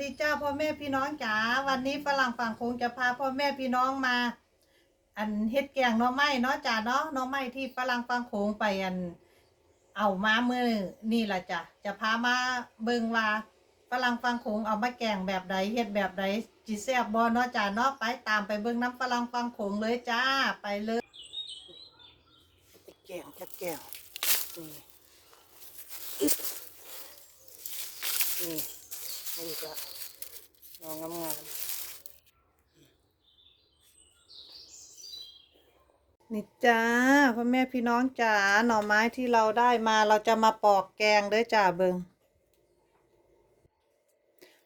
ดีเจ้าพ่อแม่พี่น้องจ๋าวันนี้ฝรั่งฝั่งคงจะพาพ่อแม่พี่น้องมา อันเฮ็ดแกงน่อไม้เนาะจ้าเนาะน่อไม้ที่ฝรั่งฝั่งคงไปอัน เอามามือนี่แหละจ้ะจะพามาเบิ่งว่าฝรั่งฝั่งโขงเอามาแกงแบบใดเฮ็ดแบบใดจิแซ่บบ่เนาะจ้าเนาะไปตามไปเบิ่งน้ำฝรั่งฝั่งโขงเลยจ้าไปเลยแกงจะแกงนี่นี่ นี่อีกละน้องงามงามนี่จ้าพ่อแม่พี่น้องจ๋าหน่อไม้ที่เราได้มาเราจะมาปอกแกงเด้อจ้าเบิง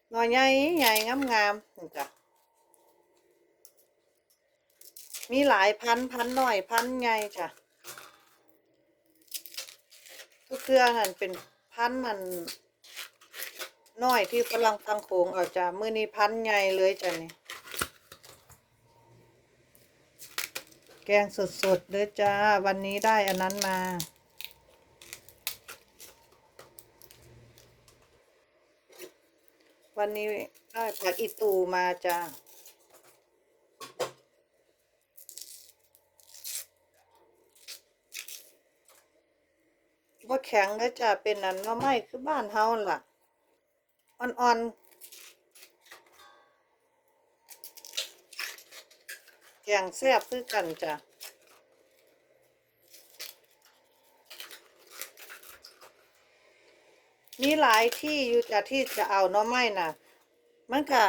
หน่อใหญ่ใหญ่งามงามๆนี่จ้ะมีหลายพันพันหน่อยพันใหญ่จ้ะทุกเครื่องนั่นเป็นพันมัน น้อยที่กำลังฟังโขงเอาจ้ะมือนี้พันใหญ่เลยจ้ะนี่แกงสดๆเด้อจ้า วันนี้ได้อันนั้นมา วันนี้ได้ผักอีตูมาจ้าว่าแข็งเด้อจ้าเป็นนั้นว่าไม่คือบ้านเฮาล่ะ อ่อนๆแกงแซ่บคือกันจ้ะมีหลายที่อยู่จะที่จะเอาน่อไม้น่ะมันก็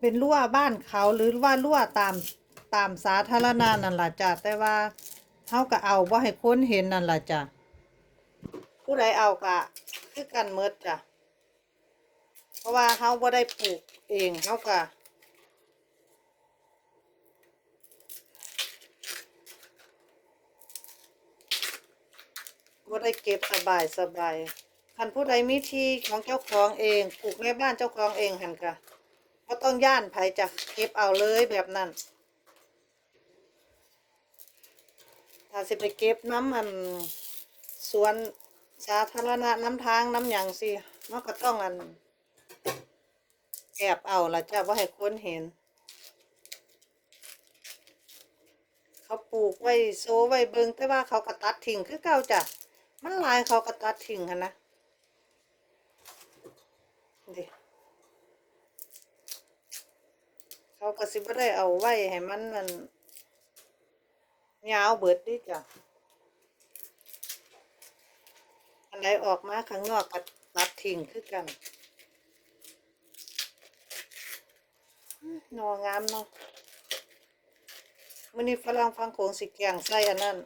เป็นรั่วบ้านเขาหรือว่ารั่วตามตามสาธารณะนั่นล่ะจ้ะแต่ว่าเขาก็เอาว่าให้คนเห็นนั่นล่ะจ้ะผู้ใดเอาก็คือกันเมดจ้ะ เพราะว่าเขาบ่ได้ปลูกเองเขาก็ว่าได้เก็บสบายสบายคันผู้ใดมีที่ของเจ้าของเองปลูกในบ้านเจ้าของเองหันกะก็ต้องย่านไผจะเก็บเอาเลยแบบนั้นถ้าสิไปเก็บน้ำมันสวนสาธารณะน้ำทางน้ำหยังสิมันก็ต้องอัน แอบเอาละจ้ะว่าให้คนเห็น เขาปลูกไว้โซไว้เบิงแต่ว่าเขาก็ตัดทิ้งคือเก่าจ้ะมันลายเขาก็ตัดทิ้งหันนะดิเขาก็สิบ่ได้เอาไว้ให้มันมันยาวเบิดดิจ้ะอันใดออกมาข้างนอกก็ตัดทิ้งคือกันอื้อ หนองามเนาะมื้อนี้ฝรั่งฟังโขงสิแกงใส่อันนั้น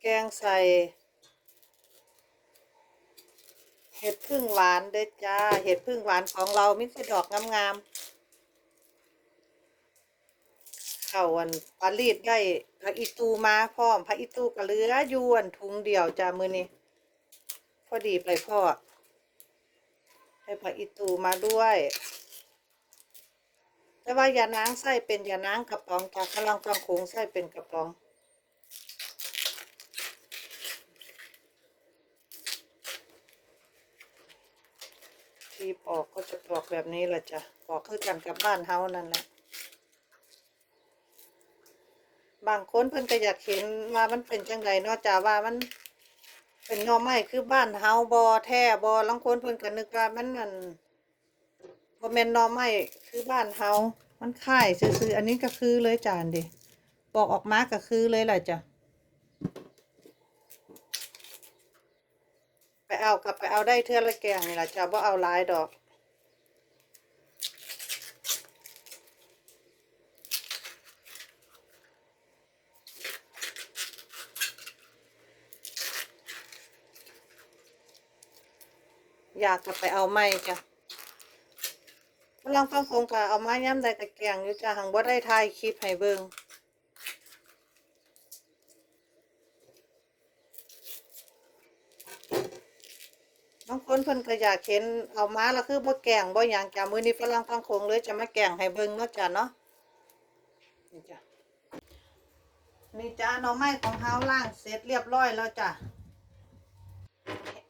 แกงใส่เห็ดพึ่งหวานเด้อจ้า เห็ดพึ่งหวานของเรามีแต่ดอกงามๆเข้าอันปลาลีดได้ผักอีตูมาพร้อมผักอีตูก็เลืออยู่อันถุงเดียวจ้ามือนี้พอดีไปพ่อ ให้ผักอีตูมาด้วย แต่ว่ายานางใส่เป็นยานางกระป๋องจากกำลังฟังโขงใส่เป็นกระป๋องที่ปอกก็จะปอกแบบนี้แหละจ้ะปอกคือกันกับบ้านเฮานั่นแหละบางคนเพิ่นก็อยากเห็นว่ามันเป็นจังไดเนาะจ้ะว่ามัน เป็นหน่อไม้คือบ้านเฮาบอแท่บอลางคนเพิ่นก็นึกว่ามันนันบ่แม่นหน่อไม้คือบ้านเฮามันค่ายซื่อๆอันนี้ก็คือเลยจานดิบอกออกมาก็คือเลยแหละจ้ะไปเอากลับไปเอาได้เทื่อละแกงนี่ล่ะจ้ะบ่เอาหลายดอก อยากกลับไปเอาไม้จ้ะกำลังฟังคงกะเอาไมาย้ำได้ตะแกงอยู่จ้ะหังบ่ได้ถ่ายคลิปให้เบิ่งบางคนเพิ่นก็อยากเห็นเอามาแล้วคือบ่แกงบ่หยังจ้ะมื้อนี้ฝรั่งฟังคงเลยจะมาแกงให้เบิ่งเนาะจ้ะเนาะนี่จ้ะนี่จ้ะหน่อไม้ของเฮาล้างเสร็จเรียบร้อยแล้วจ้ะ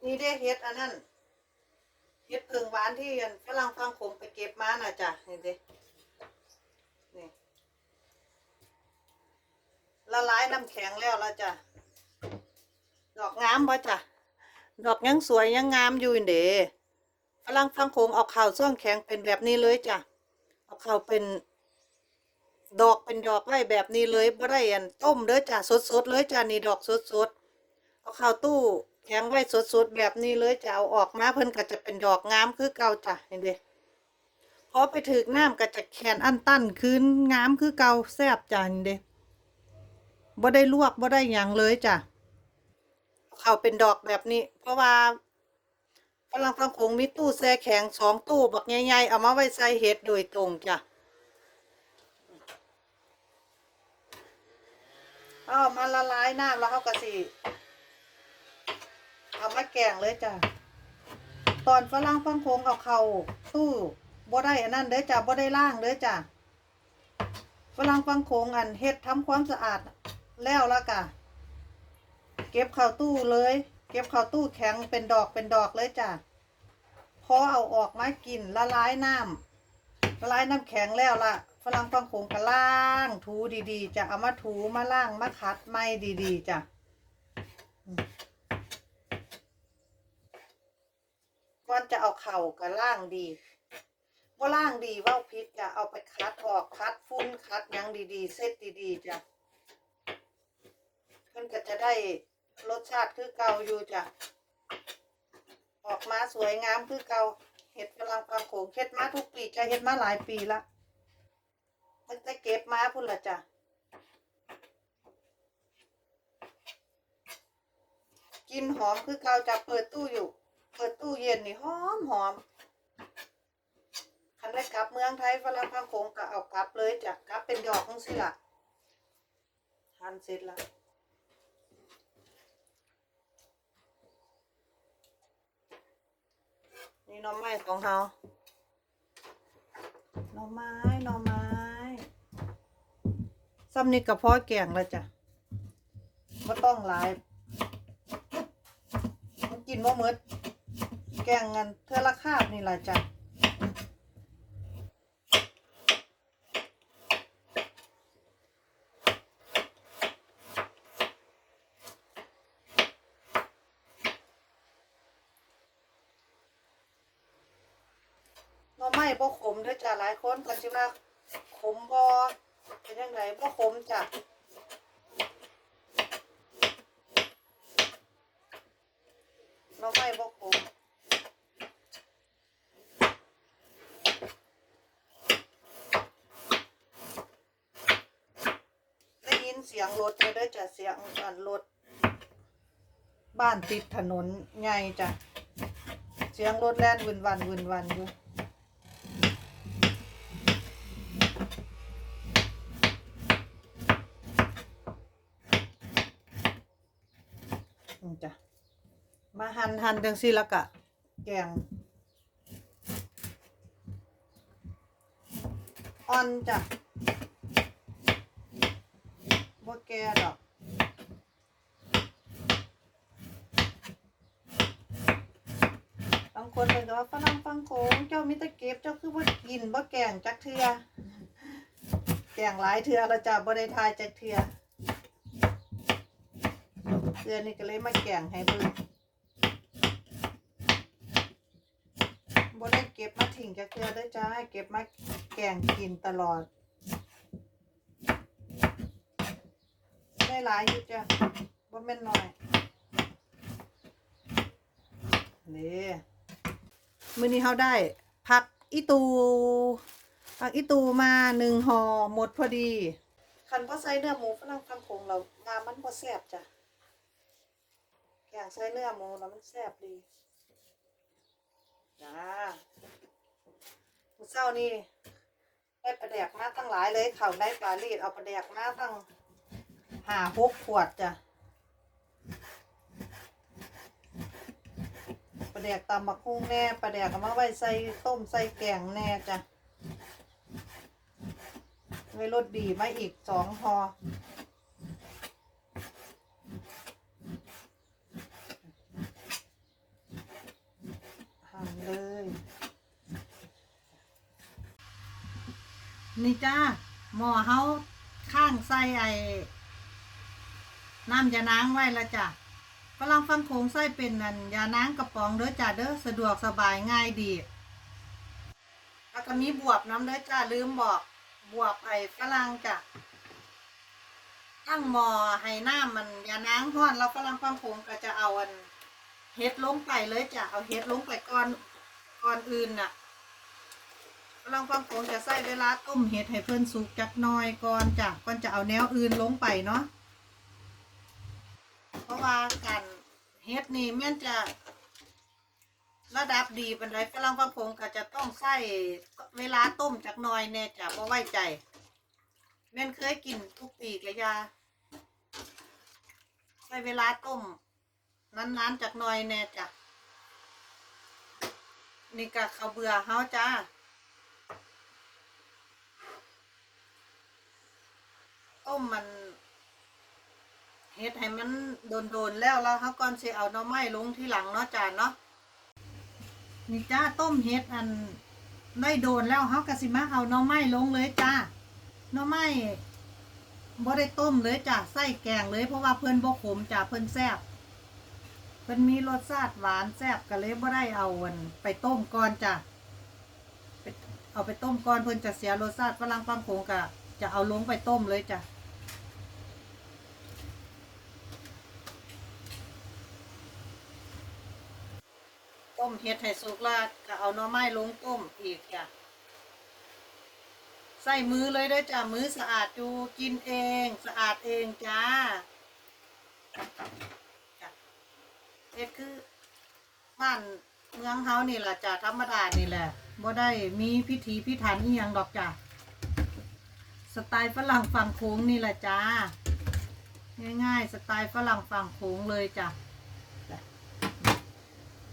นี่ได้เฮ็ดอันนั้น เฮ็ดพึงหวานที่อันฝรั่งฟังผมไปเก็บมาน่ะจ้ะนี่เด้นี่ละลายน้ำแข็งแล้วละจ้ะดอกงามบ่จ้ะดอกยังสวยยังงามอยู่เด้ฝรั่งฟังโขงเอาข่าวซ่องแข็งเป็นแบบนี้เลยจ้ะเอาข่าวเป็น ดอกเป็นดอกไว้แบบนี้เลยบ่ได้อันต้มเด้อจ้ะสดๆเลยจ้ะนี่ดอกสดๆเอาข้าวตู้ แข็งไว้สดๆแบบนี้เลยจะเอาออกมาเพิ่นก็จะเป็นดอกงามคือเก่าจ้ะเห็นเด้พอไปถึกน้ำก็จะแขนอันตั้นคืนงามคือเก่าแซ่บจ้ะเห็นเด้บ่ได้ลวกบ่ได้หยังเลยจ้ะเอาเข้าเป็นดอกแบบนี้ เพราะว่าฝรั่งฟังคงมีตู้แช่แข็งสองตู้บักใหญ่ๆเอามาไว้ใส่เห็ดโดยตรงจ้ะเอามาละลายน้ำแล้วเขาก็สิ เอามาแกงเลยจ้ะ ตอนฝรั่งฟังโคงเอาเข้าตู้บ่ได้อันนั้นเด้อจ้ะบ่ได้ล่างเด้อจ้ะฝรั่งฟังโคงอันเฮ็ดทำความสะอาดแล้วล้วกะ เก็บเข้าตู้เลย เก็บเข้าตู้แข็งเป็นดอกเป็นดอกเลยจ้ะพอเอาออกมากินละลายน้ำละลายน้ำแข็งแล้วละฝรั่งฟังโขงก็ล่าง ถูดีๆจะเอามาถูมาล่างมาคัดไม่ดีๆจ้ะอืม ก่อนจะเอาเข่าก็ล่างดีว่าล่างดีว่าพิษจะเอาไปคัดออกคัดฟุ้นคัดยังดีๆ เซตดีๆจ้ะมันก็จะได้รสชาติคือเก่าอยู่จ้ะออกมาสวยงามคือเก่าเห็ดฝรั่งฟังโขงเฮ็ดมาทุกปีจะเฮ็ดมาหลายปีละตั้งแต่เก็บมาพุ่นละจ้ะกินหอมคือเกาจะเปิดตู้อยู่ เปิดตู้เย็นนี่หอมหอมคันได้กลับเมืองไทยฝรั่งพังโขงก็เอากลับเลยจ้ะกลับเป็นดอกจังสิล่ะทานเสร็จล้วนี่น้อไม้ของเราน่อไม้น่อไม้ซ้ำนี่กระเพาะแกงแล้วจ้ะไม่ต้องหลายมันกินว่ามืด แกงกันเท่าละคาบนี่ละจ้ะหน่อไม้บ่ขมเด้อจ้ะหลายคนก็สิว่าขมบ่เป็นยังไงบ่ขมจ้ะหน่อไม้บ่ขมได้ยินเสียงรถเลยเด้อจ้ะเสียงอันรถบ้านติดถนนใหญ่จ้ะเสียงรถแล่นวินวันวินวันอยู่มจ้ะมาหั่นหั่นจังซี่ล้วก็แกงอ่อนจ้ะ บ่แก่ดอกบางคนเพิ่นก็ว่าฝรั่งฟังโขงเจ้ามีแต่เก็บเจ้าคือบ่กินบ่แกงจักเทื่อแกงหลายเทื่อแล้วจ้ะบ่ได้ทายจักเทื่อเดือนนี้ก็เลยมาแกงให้เบิ่งบ่ได้เก็บมาทิ้งจากเทื่อเด้อจ้าเก็บมาแกงกินตลอด ได้หลายอยู่จ้ะบ่แม่นน้อยนี่มื้อนี้เฮาได้ผักอีตูผักอีตูมาหนึ่งห่อหมดพอดีคันบ่ใส่เนื้อหมูฝรั่งฟังคงเรามามันบ่แซ่บจ้ะแกงใส่เนื้อหมูแล้วมันแซ่บดีจ้ามื้อเช้านี่ได้ปลาแดกมาตั้งหลายเลยเขาได้ปลาลีดเอาปลาแดกมาตั้ง ห้าหกขวดจ้ะปลาแดกตำบักหุ่งแน่ปลาแดกเอามาไว้ใส่ต้มใส่แกงแน่จ้ะไว้รสดีมาอีกสองห่อหั่นเลย นี่จ้าหม้อเฮาข้างใส่ไอ น้ำยานางไว้แล้วจ้ะกำลังฟังโคงใส่เป็นนั่นยานางกระป๋องเด้อจ้าเด้อสะดวกสบายง่ายดีแล้วก็มีบวบน้ำเด้อจ้าลืมบอกบวบไอ้ฝรั่งจ้ะตั้งหม้อให้น้ำมันยานางห้อนแล้วฝรั่งฟังโคงก็จะเอาอันเฮ็ดลงไปเลยจ้ะเอาเฮ็ดลงไปก่อนก่อนอื่นน่ะลองฟังผมจะใส่เวลาต้มเห็ดให้เพิ่นสุกจักหน่อยก่อนจ้ะก่อนจะเอาแนวอื่นลงไปเนาะ ว่ากันเห็ดนี่แม่นจะระดับดีเปันไดฝรั่งฟังผมก็จะต้องใส่เวลาต้มจักหน่อยแน่จ้ะเพราะไว้ใจแม่นเคยกินทุกปีกะยาใส่เวลาต้มนานๆจักหน่อยแน่จ้ะนี่ก็ข้าวเบื่อเฮาจ้าต้มมัน เฮ็ดให้มันโดนๆแล้วแล้วเขาก่อนสิเอาหน่อไม้ลงที่หลังเนาะจานเนาะนี่จ้าต้มเฮ็ดอันได้โดนแล้วเขาก็สิมาเอาหน่อไม้ลงเลยจ้าหน่อไม้บ่ได้ต้มเลยจ้าใส่แกงเลย เพราะว่าเพิ่นบ่ขมจ้าเพิ่นแซ่บเพิ่นมีรสชาติหวานแซ่บก็เลยบ่ได้เอาอันไปต้มก่อนจ้าเอาไปต้มก่อนเพิ่นจะเสียรสชาติฝรั่งฟังโขงกะจะเอาลงไปต้มเลยจ้ะ ต้มเฮ็ดให้สุกแล้วก็เอาหน่อไม้ลงต้มอีกจ้ะใส่มือเลยด้อจ้ะมือสะอาดอยู่กินเอง สะอาดเองจ้าจ้ะเฮ็ดคือบ้านเมืองเฮานี่แหละจ้ะธรรมดานี่แหละบ่ได้มีพิธีพิถันอีหยังดอกจ้ะสไตล์ฝรั่งฝั่งโค้งนี่แหละจ้าง่ายๆ สไตล์ฝรั่งฝั่งโค้งเลยจ้ะ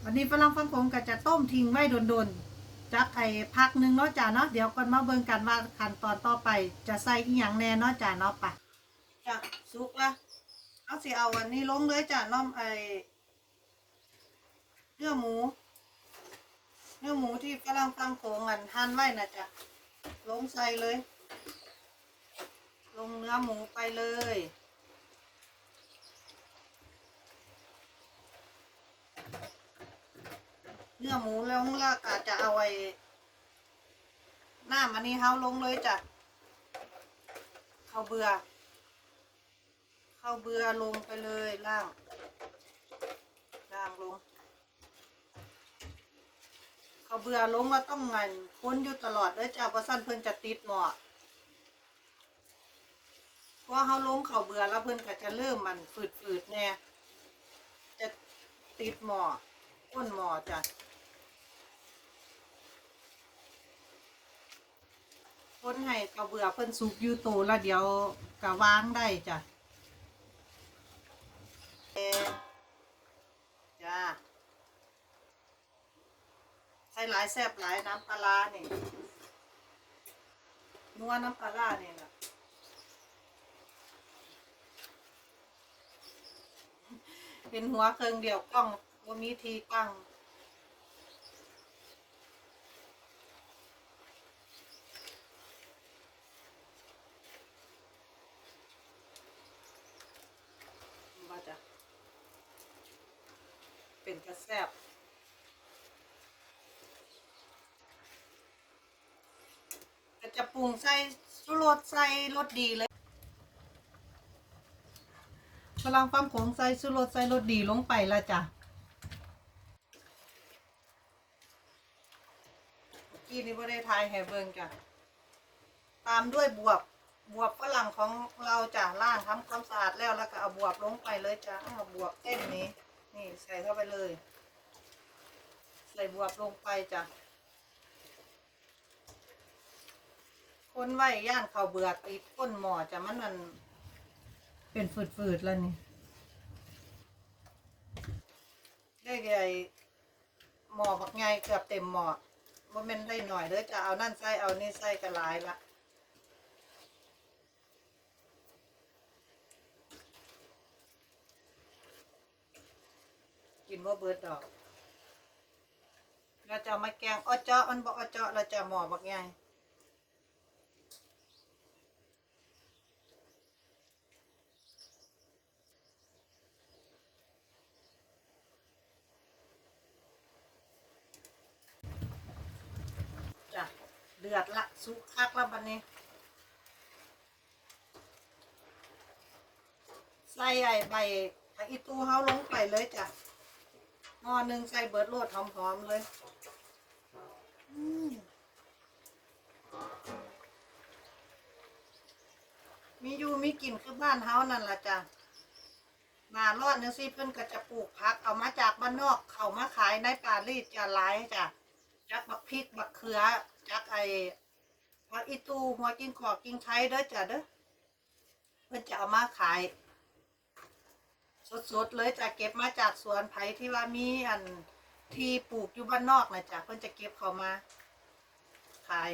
วันนี้ฝรั่งฝั่งโค้งก็จะต้มทิ้งไว้โดนๆจักไอ้พักหนึ่งเนาะจ้ะเนาะเดี๋ยวก่อนมาเบิ่งกันว่าขั้นตอนต่อไปจะใส่อีหยังแน่เนาะจ้ะเนาะปะจ้ะสุกละเอาสิเอาวันนี้ลงเลยจ้ะน้อมไอ้เนื้อหมู เนื้อหมูที่ฝรั่งฝั่งโงอันหั่นไว้นะจ้ะลงใส่เลย ลงเนื้อหมูไปเลย เนื้อหมูแล้วแล้วก็จะเอาไว้หน้ามันนี่เฮาลงเลยจ้ะข้าวเบือข้าวเบือลงไปเลยล่างล่างลงข้าวเบือลงแล้วต้องงินค้นอยู่ตลอดเด้อจ้ะเพราะสั้นเพิ่นจะติดหมอเพราะเขาลงเขาเบื่อแล้วเพื่อนก็จะเริ่มมันฝืดๆแน่จะติดหมอก้นหมอจ้ะ คนให้เขาเบื่อเพิ่นสุกอยู่โตแล้วเดี๋ยวก็วางได้จ้ะเอจ้าใส่หลายแซ่บหลายน้ำปลาร้านี่ยนัวน้ำปลาร้านี่ยนะเป็นหัวเครื่องเดียวกล้องว่ามีทีกล้อง เป็นกระแซบก็จะปรุงใส่สุรสใส่รสดีเลยพลังความขงใส่สุรสใส่รสดีลงไปละจ้ะกี้นี่บ่ได้ทายให้เบิ่งจ้ะ ตามด้วยบวบบวบฝรั่งของเราจ้ะล่างทำความสะอาดแล้วแล้วก็เอาบวบลงไปเลยจ้ะเอาบวบเส้นนี้ นี่ใส่เข้าไปเลย ใส่บวบลงไปจ้ะคนไว้ย่านเขาวเบื่อติดก้นหมอจ้ะมันมันเป็นฝืดๆแล้วนี่ได้ไงหมอบักไงเกือบเต็มหมอว่ามันได้หน่อยเด้อจะเอานั่นใส่เอานี่ใส่กระลายละ กินว่าเบิดดอกแก็จะมาแกงอ้อเจาะมันบอกอ้อเจาะเราจะหมอบักใหญ่จ้ะเดือดละสุกคักล้วบัดนี้ใส่ไอ้ใบผักอีตูเฮาลงไปเลยจ้ะ หม้อหนึ่งใส่เบิดโลดหอมๆเลยอืมมีอยู่มีกินคือบ้านเฮานั่นล่ะจ้ะหนารอดจังซี่เพิ่นก็จะปลูกผักเอามาจากบ้านนอก เข้ามาขายในปารีสจะหลายจ้ะจักบักพริกบักเขือจักไอ้ผักอีตูหัวกินขอกกินไทยเด้อจ้ะเด้อเพิ่นจะเอามาขาย สดๆเลยจะเก็บมาจากสวนไผ่ที่ว่ามีอันที่ปลูกอยู่บ้านนอกนะจ๊ะเพิ่นจะเก็บเขามา ขาย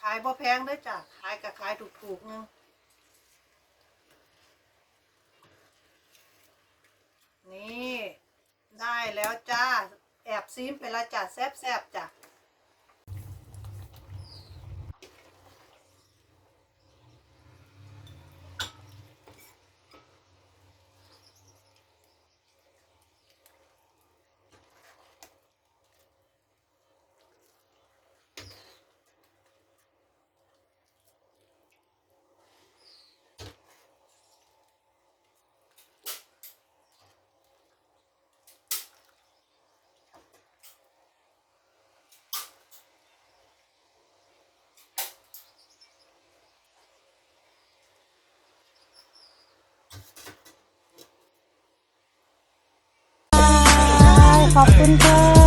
ขายบ่แพงด้อจ้ะขายก็ขายถูกๆนึงนี่ ได้แล้วจ้า แอบซีมไปละจ้ะแซบๆจ้ะ ขอบคุณค่ะ